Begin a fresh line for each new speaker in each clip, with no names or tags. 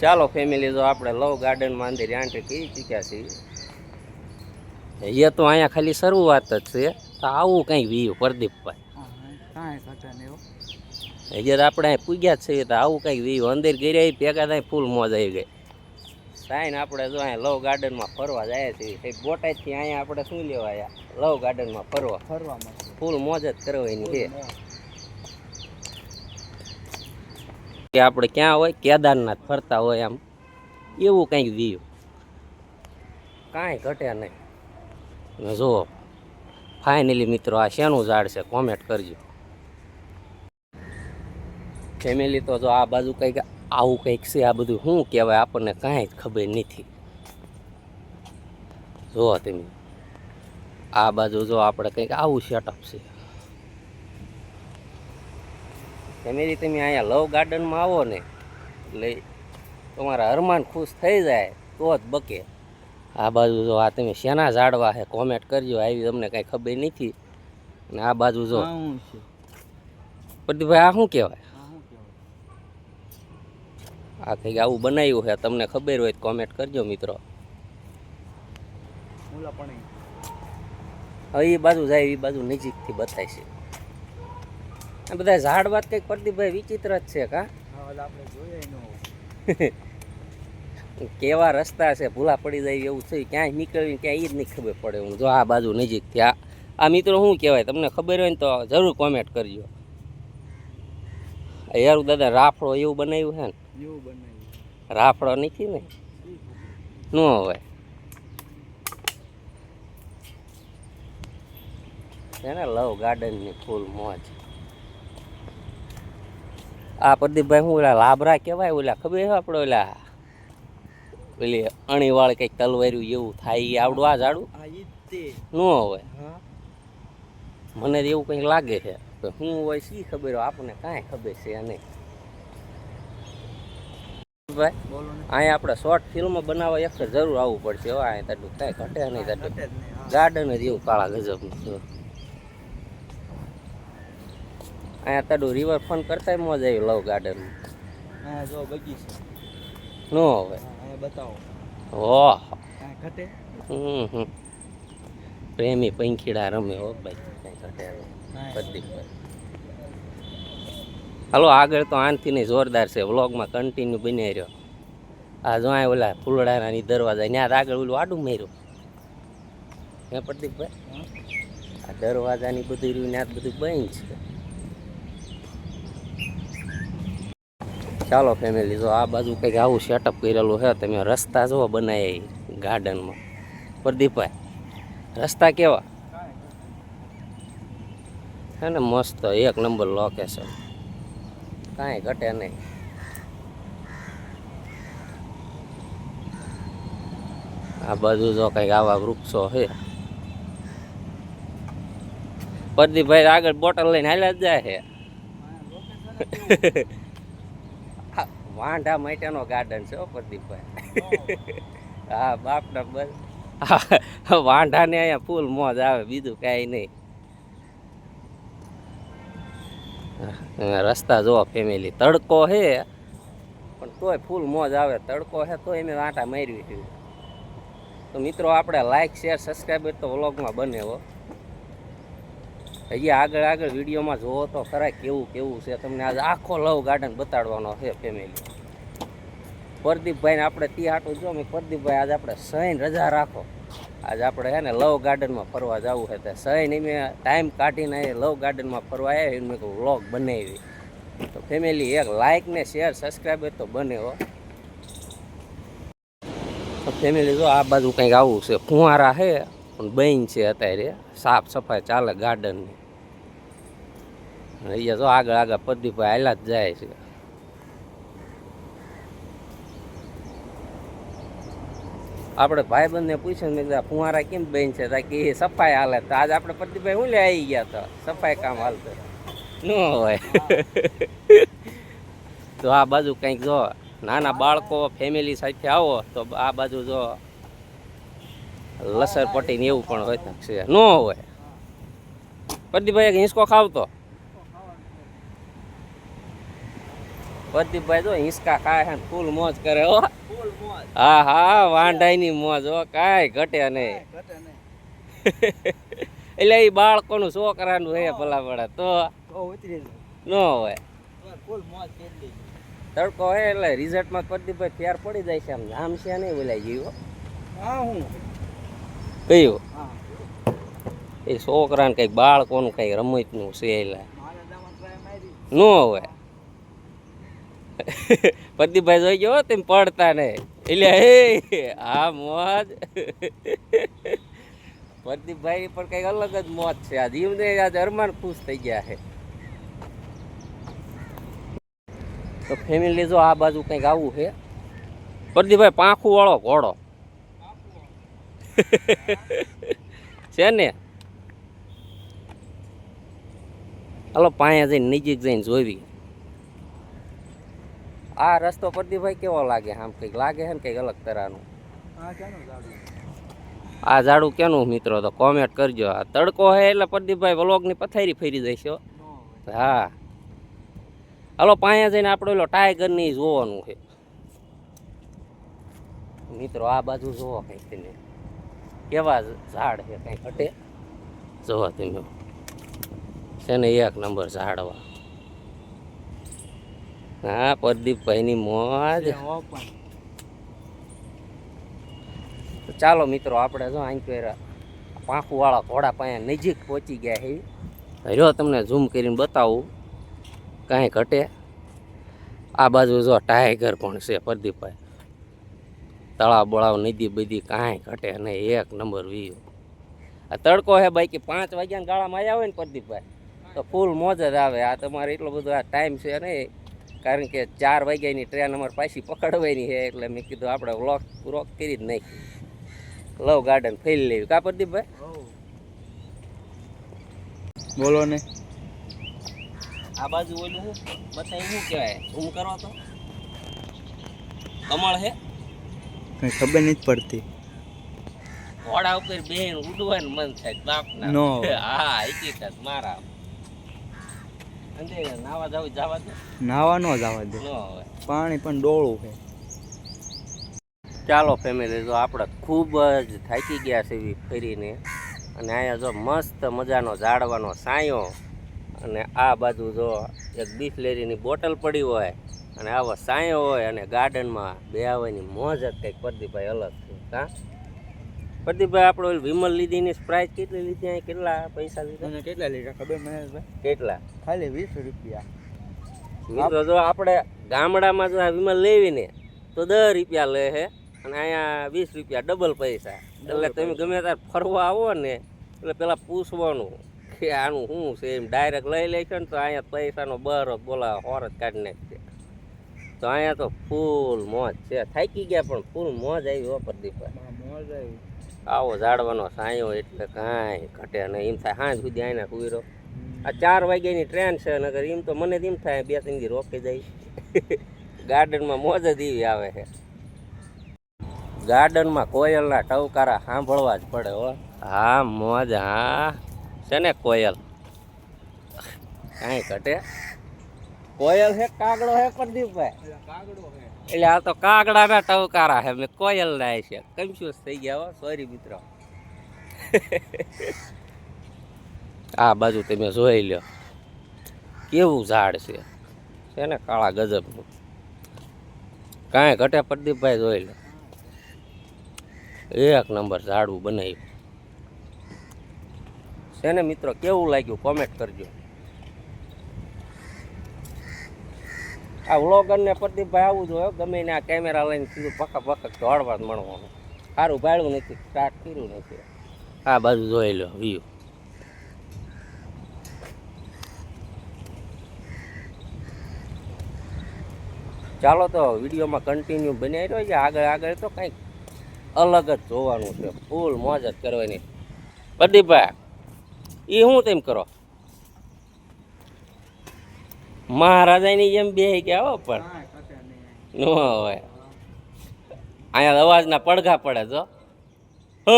ચાલો ફેમિલી જો આપણે લવ ગાર્ડનમાં અંદર આંટી કહી ચૂક્યા છીએ. એ તો અહીંયા ખાલી શરૂઆત જ છે. તો આવું કંઈક વ્યૂ પ્રદીપભાઈ.
કાંઈ
હજી આપણે અહીં પૂગ્યા જ છીએ તો આવું કંઈક વ્યૂ અંદર ગયા ભેગા થાય ફૂલ મોજ આવી ગઈ. સાઈન આપણે જો અહીંયા લવ ગાર્ડનમાં ફરવા જાય છીએ. બોટાદથી અહીંયા આપણે શું લેવા આવ્યા? લવ ગાર્ડનમાં ફરવા.
ફરવા
ફૂલ મોજ જ કરવાની છે. કે આપણે ક્યાં હોય, કેદારનાથ ફરતા હોય આમ, એવું કંઈક વ્યૂ. કાંઈ ઘટે નહીં. જુઓ ફાઇનલી મિત્રો આ શેનું ઝાડ છે કોમેન્ટ કરજો. ફેમિલી તો જો આ બાજુ કંઈક આવું કંઈક છે, આ બધું શું કહેવાય, આપણને કાંઈ જ ખબર નથી. જુઓ તમે. આ બાજુ જો આપણે કંઈક આવું સેટઅપ છે. ફેમિલી તમે અહીંયા લવ ગાર્ડનમાં આવો ને એટલે તમારા હરમાન ખુશ થઈ જાય તો જ બકે. આ બાજુ જો આ તમે શેના ઝાડવા છે કોમેન્ટ કરજો આવી તમને કાંઈ ખબર નથી. અને આ બાજુ જો. પ્રદીપભાઈ આ શું કહેવાય?
આ
કંઈક આવું બનાવ્યું છે તમને ખબર હોય તો કોમેન્ટ કરજો મિત્રો. હવે એ બાજુ જાય એ બાજુ નજીકથી બતાય છે આ બધા ઝાડવા વાત કંઈક પ્રદીપભાઈ વિચિત્ર જ છે કા?
આપણે જોઈએ
કેવા રસ્તા છે ભૂલા પડી જાય એવું થયું ક્યાંય નીકળવી ક્યાંય એ જ નહીં ખબર પડે હું જો આ બાજુ નજીકથી આ આ મિત્રો શું કહેવાય? તમને ખબર હોય ને તો જરૂર કોમેન્ટ કરજો. યારું દાદા રાફડો એવું બનાવ્યું છે ને?
એવું બનાવ્યું.
રાફડો નથી ને? ન હોય. એને લવ ગાર્ડનની ફૂલ મોજ. આ પ્રદીપભાઈ શું ઓલા લાભરા કહેવાય ઓલા ખબર છે આપણે ઓલા? પેલી અણીવાળ કંઈક તલવાર્યું એવું થાય આવડું આ ઝાડું? ન હોય. મને એવું કંઈક લાગે છે. શું હોય શી ખબર હોય આપણને કાંઈ ખબર છે નહીં. ભાઈ અહીંયા આપણે શોર્ટ ફિલ્મ બનાવવા એક જરૂર આવવું પડશે હો અહીંયા તાડું કાંઈ ઘટે નહીં તાડું ગાર્ડન જ એવું કાળા ગજબનું છે અહીંયા તાડું રિવરફ્રન્ટ કરતા મોજ આવી લવ ગાર્ડન
જો બગીચો
નો
હવે. બતાવો.
ઓહ
ઘટે?
હમ હમ. પ્રેમી પંખીડા રમે હો ભાઈ. ઘટે નહીં. હાલો આગળ તો આનથી નહીં જોરદાર છે. વ્લોગમાં કન્ટિન્યુ બની રહ્યો. આ જો આ ઓલા ફૂલડાના દરવાજા ત્યાં આગળ ઓલું આડું માર્યું. હે પ્રદીપભાઈ? આ દરવાજાની બધું રહ્યું ત્યાં બધું બંધ છે. ચાલો ફેમિલી જો આ બાજુ કંઈક આવું સેટઅપ કરેલું છે, તમે રસ્તા જુઓ બનાવ્યા ગાર્ડનમાં પ્રદીપભાઈ, રસ્તા કેવા? હે ને મસ્ત, એક નંબર લોકેશન કાંઈ ઘટે નહીં. આ બાજુ જો કંઈક આવા વૃક્ષો છે. પ્રદીપભાઈ આગળ બોટલ લઈને હાલ્યા જ જાય છે. આ વાંઢા માટેનો ગાર્ડન છે પ્રદીપભાઈ. હા બાપના બસ. હા, વાંઢાને અહીંયા ફૂલ મોજ આવે બીજું કાંઈ નહીં. હા, રસ્તા જોવો ફેમિલી તડકો છે પણ તોય ફૂલ મોજ આવે. તડકો હે તોય મેં વાંટા માર્યું છે. તો મિત્રો આપણે લાઈક શેર સબસ્ક્રાઈબર તો વ્લોગમાં બને હો. હજી આગળ આગળ વિડીયોમાં જોવો તો ખરા કેવું કેવું છે. તમને આજે આખો લવ ગાર્ડન બતાડવાનો છે ફેમિલી પ્રદીપભાઈને આપણે તી હાટું જો પ્રદીપભાઈ આજે આપણે સહીન રજા રાખો. આજે આપણે હે ને લવ ગાર્ડનમાં ફરવા જવું છે. તે સહીન મેં ટાઈમ કાઢીને લવ ગાર્ડનમાં ફરવા આવ્યા મેં કહું વ્લોગ બનાવી. તો ફેમિલી એક લાઇક ને શેર સબસ્ક્રાઈબર તો બને હો. ફેમિલી જો આ બાજુ કંઈક આવું છે. ફુવારા છે, પણ બહેન છે અત્યારે. સાફ સફાઈ ચાલે ગાર્ડનની અહીંયા જો આગળ આગળ પ્રદીપભાઈ હાલ્યા જ જાય છે. આપણે ભાઈબંધને પૂછ્યું મેં કીધું ફુવારા કેમ બેન છે? તા કે સફાઈ હાલે તો આજ આપણે પ્રદીપભાઈ હું લે આવી ગયા તો? સફાઈ કામ હાલતો ન હોય. તો આ બાજુ કંઈક જો નાના બાળકો ફેમિલી સાથે આવો તો આ બાજુ જો લસર પટ્ટી ને એવું પણ હોય છે. ન હોય. પ્રદીપભાઈ એક હિંચકો ખાવતો. પ્રદીપભાઈ જો હિંચકા ખાય છે ફૂલ મોજ કરે હો. હા હા વાંઢાઈની મોજ હો કાંઈ ઘટે નહીં. એટલે એ બાળકોનું છોકરાનું હે ભલા પડે તો. ન હોય. તડકો હે એટલે રિઝલ્ટમાં પ્રદીપભાઈ ફેર પડી જાય છે આમ. નામ છે નહીં બોલાય જીવો
હા. હું
કયું? એ છોકરાને કંઈક બાળકોનું કંઈક રમતનું છે એટલે. ન હોય. પ્રદીપભાઈ જોઈ ગયો તેમ પડતા ને. એટલે, હે, આ મોજ. પ્રદીપભાઈ પણ કંઈક અલગ જ મોજ છે. આ જીવને આજે અરમાન ખુશ થઈ ગયા છે. તો ફેમિલી જો આ બાજુ કંઈક આવું છે. પ્રદીપભાઈ, પાંખું વાળો ઘોડો. છે ને? હાલો, પાયા જઈને, નજીક જઈને જોવી. આ રસ્તો પ્રદીપભાઈ કેવો લાગે આમ કંઈક લાગે છે ને કંઈક અલગ તરાનું? આ ઝાડું? કેનું મિત્રો? તો કોમેન્ટ કરજો. આ તડકો હે એટલે પ્રદીપભાઈ વ્લોગની પથારી ફેરી દઈશો હા. હલો પાયા જઈને આપણે ઓલો ટાઈગરની જોવાનું છે. મિત્રો આ બાજુ જોવો કંઈક તમે. કેવા ઝાડ છે કંઈક. ઘટે જોવો તમે. છે ને એક નંબર ઝાડવા. હા પ્રદીપભાઈની મોજ. ચાલો મિત્રો આપણે જો અહીં પાંખુવાળા ઘોડા પાસે નજીક પહોંચી ગયા છે રહ્યો તમને ઝૂમ કરીને બતાવું કાંઈ ઘટે. આ બાજુ જો ટાઈગર પણ છે પ્રદીપભાઈ તળાવ બળાવ નદી બધી કાંઈ ઘટે નહીં એક નંબર વ્યૂ. આ તડકો હે બાકી પાંચ વાગ્યાના ગાળામાં આવ્યા હોય ને પ્રદીપભાઈ તો ફૂલ મોજ જ આવે. આ તમારે એટલો બધો આ ટાઈમ છે નહીં કારણ કે ચાર વાગ્યાની ટ્રેન અમારે પાછી પકડવાની છે એટલે મેં કીધું આપણે વ્લોગ પૂરો કરી જ નહીં લવ ગાર્ડન ફેરી લેવી. કા પ્રદીપભાઈ
બોલો ને.
આ બાજુ ઓલું હું? બતાવી શું કહેવાય? હું કરો તો? કમળ હે?
કઈ ખબર નથી પડતી.
ઘોડા ઉપર બેન ઉડવાનું મન થાય. બાપ
નો.
હા હકીકત મારા. નાવા જાવ જવા દે.
નાવા નો જવા દે.
ન
પાણી પણ ડોળું છે.
ચાલો ફેમિલી જો આપણે ખૂબ જ થાકી ગયા છે એવી ફરીને. અને અહીંયા જો મસ્ત મજાનો ઝાડવાનો સાયો. અને આ બાજુ જો એક બિસ્લેરીની બોટલ પડી હોય. અને આવો સાયો હોય અને ગાર્ડનમાં બેહવાની મોજ જ કંઈક પ્રદીપભાઈ અલગ છે હા? પ્રદીપભાઈ આપણે વિમલ લીધીની પ્રાઇસ કેટલી લીધી અહીં? કેટલા પૈસા લીધા?
કેટલા લીધા? ખબર મહેશભાઈ
કેટલા?
ખાલી વીસ રૂપિયા.
મિત્રો જો આપણે ગામડામાં જો આ વિમલ લેવીને તો દસ રૂપિયા લે છે અને અહીંયા વીસ રૂપિયા ડબલ પૈસા. એટલે તમે ગમે ત્યારે ફરવા આવો ને એટલે પેલા પૂછવાનું કે આનું શું છે એમ. ડાયરેક્ટ લઈ લેશો ને તો અહીંયા પૈસાનો બરો બોલા હોર જ કાઢી નાખશે તો અહીંયા તો ફૂલ મોજ છે. થાકી ગયા પણ ફૂલ મોજ આવી હો પ્રદીપભાઈ.
મોજ આવી.
આવો ઝાડવાનો સાયો એટલે કાંઈ ઘટે નહીં. એમ થાય સાંજ સુધી આને હુઈરો આ ચાર વાગ્યાની ટ્રેન છે નગર એમ તો મને એમ થાય બે ત્રણ રોકી જાય ગાર્ડનમાં મોજ જ એવી આવે છે. ગાર્ડનમાં કોયલના ટવકારા સાંભળવા જ પડે હો. હા, મોજ, હા. છે ને કોયલ? કાંઈ ઘટે? કોયલ છે, કાગડો હે પ્રદીપભાઈ?
કાગડો છે
એટલે આ તો કાગડાના ટવકારા છે. મેં કોયલના છે. કન્ફ્યુઝ થઈ ગયા હો. સોરી મિત્રો. આ બાજુ તમે જોઈ લ્યો કેવું ઝાડ છે. છે ને કાળા ગજબનું. કાંઈ ઘટે પ્રદીપભાઈ જોઈ લો. એક નંબર ઝાડવું બનાવ્યું. છે ને મિત્રો, કેવું લાગ્યું? કોમેન્ટ કરજો. આ વ્લોગરને પ્રદીપભાઈ આવું જોઈએ ગમે ને આ કેમેરા લઈને કીધું પકક પકક દોડવા મળવાનું. સારું ભાડ્યું નથી સ્ટાર્ટ કર્યું નથી. આ બાજુ જોઈ લો વ્યૂ ચાલો તો વિડીયોમાં કન્ટિન્યુ બનાવી રહ્યો છે. આગળ આગળ તો કંઈક અલગ જ જોવાનું છે. ફૂલ મોજ જ કરવાની. પ્રદીપભાઈ એ શું તેમ કરો? મહારાજાની જેમ બે ગયા હો પણ. ન હોય. અહીંયા અવાજના પડઘા પડે જો હ.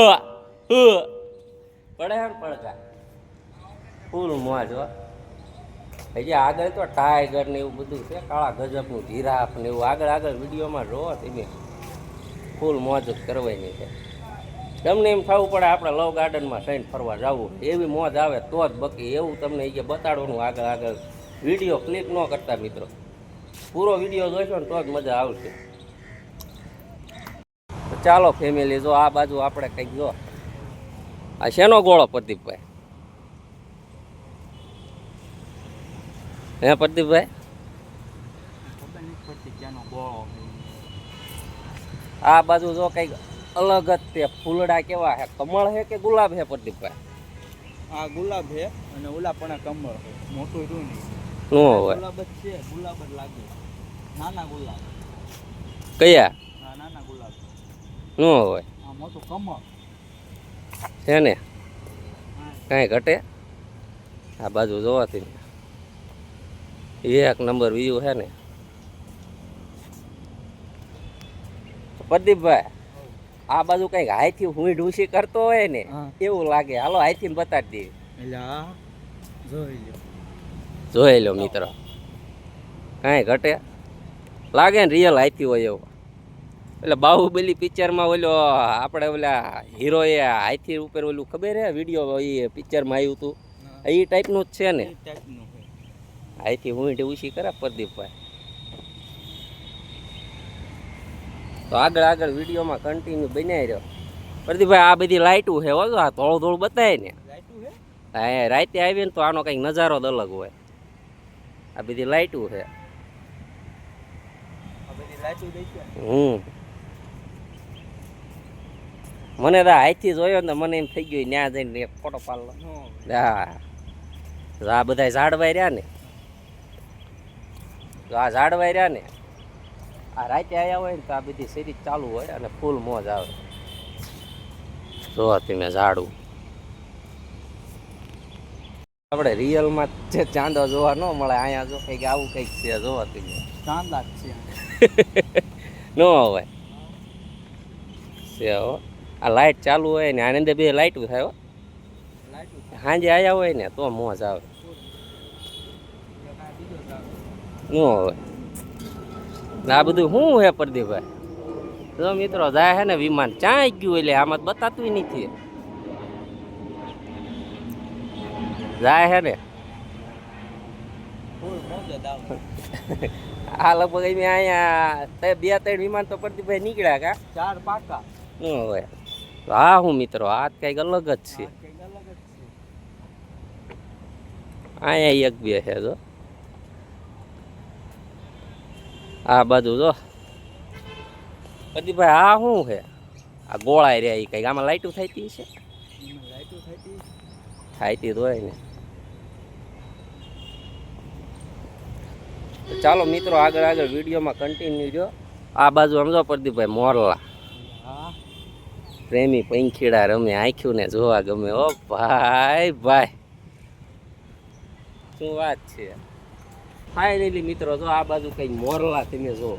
હ પડે એમ પડઘા? ફૂલ મોજ હો. હજી આગળ તો ટાઈગર ને એવું બધું છે કાળા ગજબનું જીરાફ ને એવું. આગળ આગળ વિડીયોમાં જોવો તમે. ફૂલ મોજ જ કરવાની છે. તમને એમ થવું પડે આપણે લવ ગાર્ડનમાં થઈને ફરવા જવું. એવી મોજ આવે તો જ બકી. એવું તમને એ બતાડવાનું આગળ આગળ. વીડિયો ક્લિક ન કરતા મિત્રો. પૂરો વીડિયો જોઈશો ને તો જ મજા આવશે. ચાલો ફેમિલી જો આ બાજુ આપણે કંઈક જો. આ શેનો ગોળો પ્રદીપભાઈ? હે પ્રદીપભાઈ. આ બાજુ જો કંઈક અલગ જ તે ફૂલડા કેવા હે? કમળ હે કે ગુલાબ હે પ્રદીપભાઈ?
આ ગુલાબ હે અને ઓલા પણ કમળ મોટું રૂ નહીં.
નો હોય. કયા?
હા નાના ગુલાબ.
નો હોય.
આ મોટું કમળ.
છે ને? કાંઈ ઘટે? આ બાજુ જોવાથી. એક નંબર બીજું છે ને? પ્રદીપભાઈ આ બાજુ કંઈક હાઈથી હું ઢૂસી કરતો હોય ને એવું લાગે. હાલો હાઈથી બતાડી દઈએ.
એટલે જોઈ લ્યો.
જોઈ લો મિત્રો. કાંઈ ઘટે? લાગે ને રિયલ હાઈથી હોય એવું. એટલે બાહુબલી પિક્ચરમાં ઓલો આપણે ઓલા હીરોએ હાથી ઉપર ઓલું ખબર હે? વીડિયો એ પિક્ચરમાં આવ્યું હતું એ ટાઈપનું જ છે ને? હાથી હું ઉછી કરે પ્રદીપભાઈ. તો આગળ આગળ વિડીયોમાં કન્ટિન્યુ બનાવી રહ્યો. પ્રદીપભાઈ આ બધી લાઇટું છે હો આ થોડું થોડું બતાવે ને
લાઈટું
રાતે આવીએ ને તો આનો કંઈક નજારો જ અલગ હોય. આ બધી લાઇટું છે. હમ. મને તો હાથી જોયો ને મને એમ થઈ ગયું ત્યાં જઈને એક ફોટો પાડલો હા. આ બધા ઝાડવાઈ રહ્યા ને. જો આ ઝાડવાઈ રહ્યા ને આ રાતે આવ્યા હોય ને તો આ બધી સિરીજ ચાલુ હોય અને ફૂલ મોજ આવે. જો તમે ઝાડું. આપણે રિયલમાં જે ચાંદો જોવા ન મળે અહીંયા જો કંઈક આવું કંઈક છે જોવા તમે
ચાંદા છે.
ન હોય. છે હો. આ લાઇટ ચાલુ હોય ને આનંદે બે લાઇટ થાય હો. સાંજે આવ્યા હોય ને તો મોજ આવે. ન હોય. ને આ બધું શું હે પ્રદીપભાઈ? જો મિત્રો જાય હે ને વિમાન. ચાંય ગયું એટલે આમાં બતાતું નથી. જાય હે ને? આ લગભગ એમ અહીંયા બે ત્રણ વિમાન તો પ્રદીપભાઈ નીકળ્યા કા?
ચાર પાકા.
ન હોય? હા આ હું મિત્રો આ કંઈક અલગ જ છે. અહીંયા એક બે છે જો. આ બાજુ જો. પ્રદીપભાઈ આ શું છે? આ ગોળાઈ રહ્યા એ કંઈક. આમાં લાઈટું થઈ છે થાયતી તો હોય ને. ચાલો મિત્રો આગળ આગળ વિડીયોમાં કન્ટિન્યુ જો આ બાજુ સમજો પ્રદીપભાઈ મોરલા.
હા.
પ્રેમી પંખીડા રમે આંખ્યું ને જોવા ગમે. ઓ ભાઈ ભાઈ. શું વાત છે? ફાઇનલી મિત્રો જો આ બાજુ કઈ મોરલા તમે જો.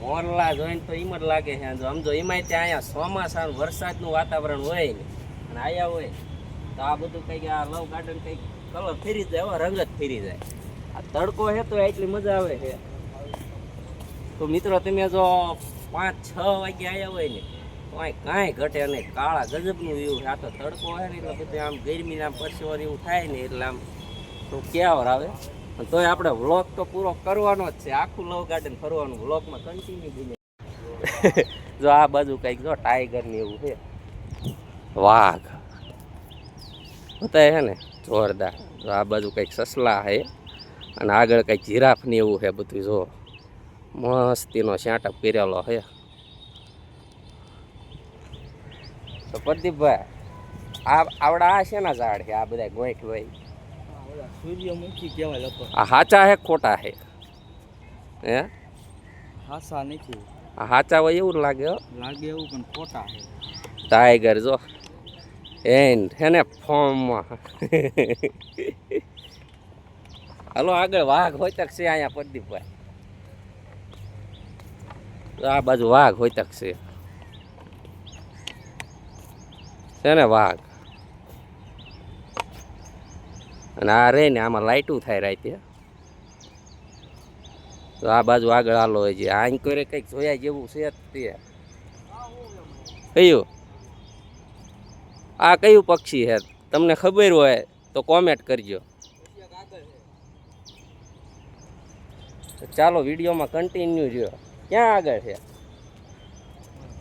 મોરલા જોઈને તો એમ જ લાગે છે જો સમજો એમાંય ત્યાં અહીંયા ચોમાસાનું વરસાદનું વાતાવરણ હોય ને અને આયા હોય. તો આ બધું કંઈક આ લવ ગાર્ડન કંઈક કલર ફેરી જાય એવો રંગ જ ફેરી જાય. આ તડકો છે તો એટલી મજા આવે છે. તો મિત્રો, તમે જો પાંચ છ વાગે આવ્યા હોય ને કાંઈ કાંઈ ઘટે નહીં. કાળા ગજબનું વ્યૂ છે. આ તો તડકો હોય ને, એટલે બધું આમ ગરમીના આમ એવું થાય ને, એટલે આમ તો ક્યાં આવે? તોય આપણે વ્લોગ તો પૂરો કરવાનો જ છે. આખું લવ ગાર્ડન ફરવાનું વ્લોગમાં કન્ટિન્યુ બને જો આ બાજુ કંઈક જો ટાઈગર ને એવું છે. વાઘ. બતાય છે ને જોરદાર. જો આ બાજુ કંઈક સસલા છે અને આગળ કંઈક જીરાફ ને એવું છે બધું જો. મસ્તીનો સેટઅપ કરેલો છે તો પ્રદીપભાઈ આ આવડા આ શેના ઝાડ છે આ બધા ગોઈઠ
ભાઈ સૂર્યમુખી કહેવાય
આ હાચા હે ખોટા છે હે?
હાસા નથી.
આ હાચા હોય એવું લાગે
લાગે એવું પણ ખોટા છે
ટાઈગર જો. એન્ડ હે ને ફોર્મમાં હાલો, આગળ વાઘ હોય તક છે અહીંયા પ્રદીપભાઈ. આ બાજુ વાઘ હોય તક છે. ને વાઘ? અને આ રહે ને આમાં લાઇટું થાય રાતે. તો આ બાજુ આગળ હાલો હોય છે આ કરે કંઈક જોયા જેવું છે તે કયું? આ કયું પક્ષી છે? તમને ખબર હોય તો કોમેન્ટ કરજો. ચાલો વિડીયોમાં કન્ટિન્યુ જો ક્યાં આગળ છે?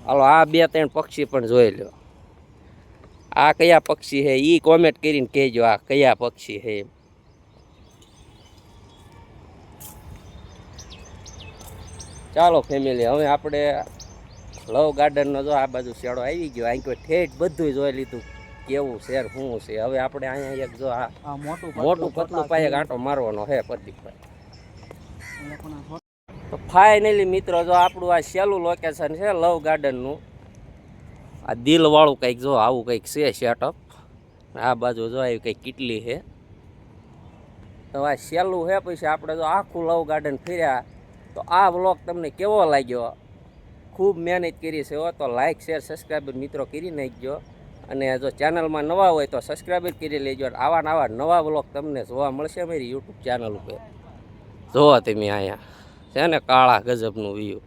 હાલો, આ બે ત્રણ પક્ષી પણ જોઈ લો. આ કયા પક્ષી છે? એ કોમેન્ટ કરીને કહેજો આ કયા પક્ષી છે એમ. ચાલો ફેમિલી હવે આપણે લવ ગાર્ડનનો જો આ બાજુ શેડો આવી ગયો અહીં કોઈ ઠેઠ બધું જોઈ લીધું. કેવું શેર શું છે? હવે આપણે અહીંયા એક જો આ
મોટું
પતલું પાયે ગાંટો મારવાનો હે પ્રદીપભાઈ તો ફાઇનલી મિત્રો જો આપણું આ સહેલું લોકેશન છે લવ ગાર્ડનનું આ દિલવાળું કંઈક જો આવું કંઈક છે સેટઅપ આ બાજુ જો આવી કંઈક કેટલી છે. તો આ સહેલું છે પછી આપણે જો આખું લવ ગાર્ડન ફર્યા તો આ વ્લોગ તમને કેવો લાગ્યો? ખૂબ મહેનત કરી છે તો લાઇક શેર સબસ્ક્રાઈબર મિત્રો કરી નાખજો. અને જો ચેનલમાં નવા હોય તો સબસ્ક્રાઈબર કરી લેજો. આવા નવા નવા બ્લોગ તમને જોવા મળશે મારી યુટ્યુબ ચેનલ ઉપર. જોવો તમે અહીંયા. છે ને કાળા ગજબનું વ્યૂ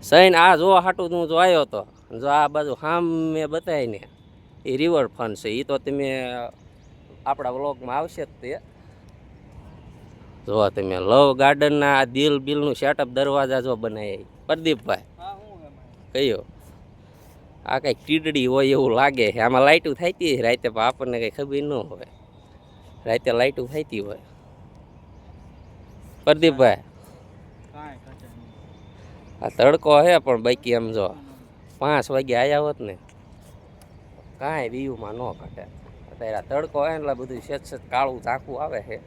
સૈન, આ જોવા હાટું હું જો આવ્યો હતો જો આ બાજુ હામ મેં બતાવીને એ રિવરફ્રન્ટ છે. એ તો તમે આપણા વ્લોગમાં આવશે જ તે. જો તમે લવ ગાર્ડનના આ દિલ બિલનું સેટઅપ દરવાજા જો બનાવી પ્રદીપભાઈ
છે?
કયો? આ કંઈક ટીડડી હોય એવું લાગે છે. આમાં લાઇટું થતી હોય રાતે પણ આપણને કંઈ ખબર ન હોય. રાતે લાઇટું થતી હોય. પ્રદીપભાઈ. આ તડકો હે પણ બાકી એમ જો. પાંચ વાગે આવ્યા હોત ને કાંઈ વ્યૂમાં ન ઘટે. અત્યારે આ તડકો હે એટલે બધું સેજ સેજ કાળું ઝાંખું આવે છે.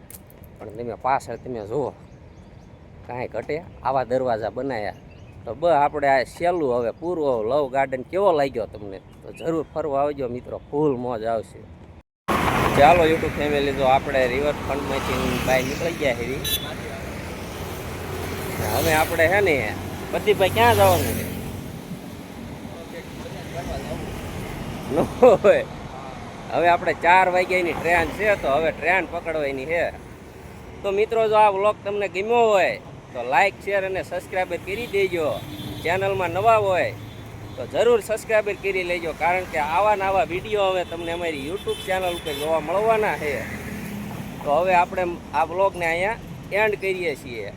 પણ તમે પાછળ તમે જુઓ. કાંઈ ઘટે. આવા દરવાજા બનાવ્યા તો બ આપણે આ સહેલું હવે પૂરું લવ ગાર્ડન કેવો લાગ્યો તમને? તો જરૂર ફરવા આવજો મિત્રો. ફૂલ મોજ આવશે. ચાલો યુટ્યુબ ફેમિલી જો આપણે રિવરફ્રન્ટમાંથી બાય નીકળી ગયા હેવી હવે આપણે હે ને પ્રદીપભાઈ ક્યાં જવાનું છે? હવે આપણે ચાર વાગ્યાની ટ્રેન છે, તો હવે ટ્રેન પકડવાની છે. તો મિત્રો, જો આ વ્લોગ તમને ગમ્યો હોય, તો લાઇક શેર અને સબસ્ક્રાઈબર કરી દેજો. ચેનલમાં નવા હોય, તો જરૂર સબસ્ક્રાઈબર કરી લેજો, કારણ કે આવા નવા વીડિયો હવે તમને અમારી યુટ્યુબ ચેનલ ઉપર જોવા મળવાના છે. તો હવે આપણે આ વ્લોગને અહીંયા એન્ડ કરીએ છીએ.